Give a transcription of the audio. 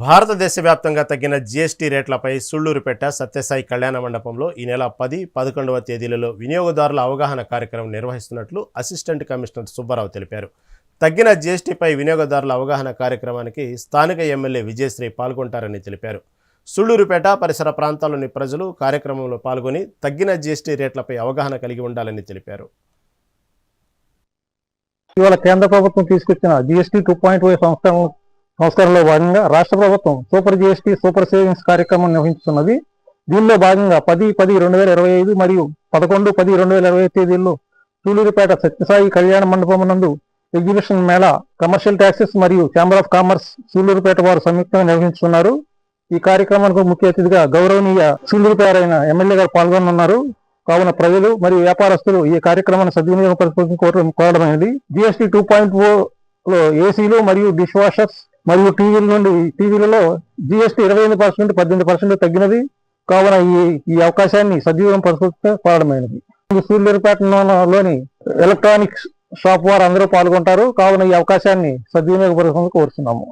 భారతదేశ వ్యాప్తంగా తగ్గిన జీఎస్టీ రేట్లపై సుళ్ళూరుపేట సత్యసాయి కళ్యాణ మండపంలో ఈ నెల పది పదకొండవ తేదీలలో వినియోగదారుల అవగాహన కార్యక్రమం నిర్వహిస్తున్నట్లు అసిస్టెంట్ కమిషనర్ సుబ్బారావు తెలిపారు. తగ్గిన జీఎస్టీపై వినియోగదారుల అవగాహన కార్యక్రమానికి స్థానిక ఎమ్మెల్యే విజయశ్రీ పాల్గొంటారని తెలిపారు. సూళ్ళూరుపేట పరిసర ప్రాంతాల్లోని ప్రజలు కార్యక్రమంలో పాల్గొని తగ్గిన జీఎస్టీ రేట్లపై అవగాహన కలిగి ఉండాలని తెలిపారు. ఇవాళ కేంద్ర ప్రభుత్వం తీసుకొచ్చిన జీఎస్టీ టూ పాయింట్ ఫైవ్ సంస్కరణ సంస్కరణలో భాగంగా రాష్ట్ర ప్రభుత్వం సూపర్ జిఎస్టీ సూపర్ సేవింగ్స్ కార్యక్రమం నిర్వహిస్తున్నది. దీనిలో భాగంగా పది పది రెండు వేల ఇరవై ఐదు మరియు పదకొండు పది రెండు వేల ఇరవై తేదీల్లో సూలూరుపేట సత్యసాయి కళ్యాణ మండపం నందు ఎగ్జిబిషన్ మేళా కమర్షియల్ ట్యాక్సెస్ మరియు ఛాంబర్ ఆఫ్ కామర్స్ సూలూరుపేట వారు సంయుక్తంగా నిర్వహించుకున్నారు. ఈ కార్యక్రమానికి ముఖ్య అతిథిగా గౌరవనీయ సూలూరుపేట ఎమ్మెల్యే గారు పాల్గొనున్నారు. కావున ప్రజలు మరియు వ్యాపారస్తులు ఈ కార్యక్రమాన్ని సద్వినియోగం కోరడం కోరడమైనది. జిఎస్టీ టూ పాయింట్లో ఏసీలు మరియు డిష్ వాషర్స్ మరియు టీవీల నుండి టీవీలలో జిఎస్టీ ఇరవై ఎనిమిది పర్సెంట్ పద్దెనిమిది పర్సెంట్ తగ్గినది. కావున ఈ ఈ అవకాశాన్ని సజీవం పరచుకుంటే కోరడమైనది సూర్యుపేటలోని ఎలక్ట్రానిక్స్ షాప్ వారు అందరూ పాల్గొంటారు. కావున ఈ అవకాశాన్ని సద్వినియోగపరచుకుంటూ కోరుతున్నాము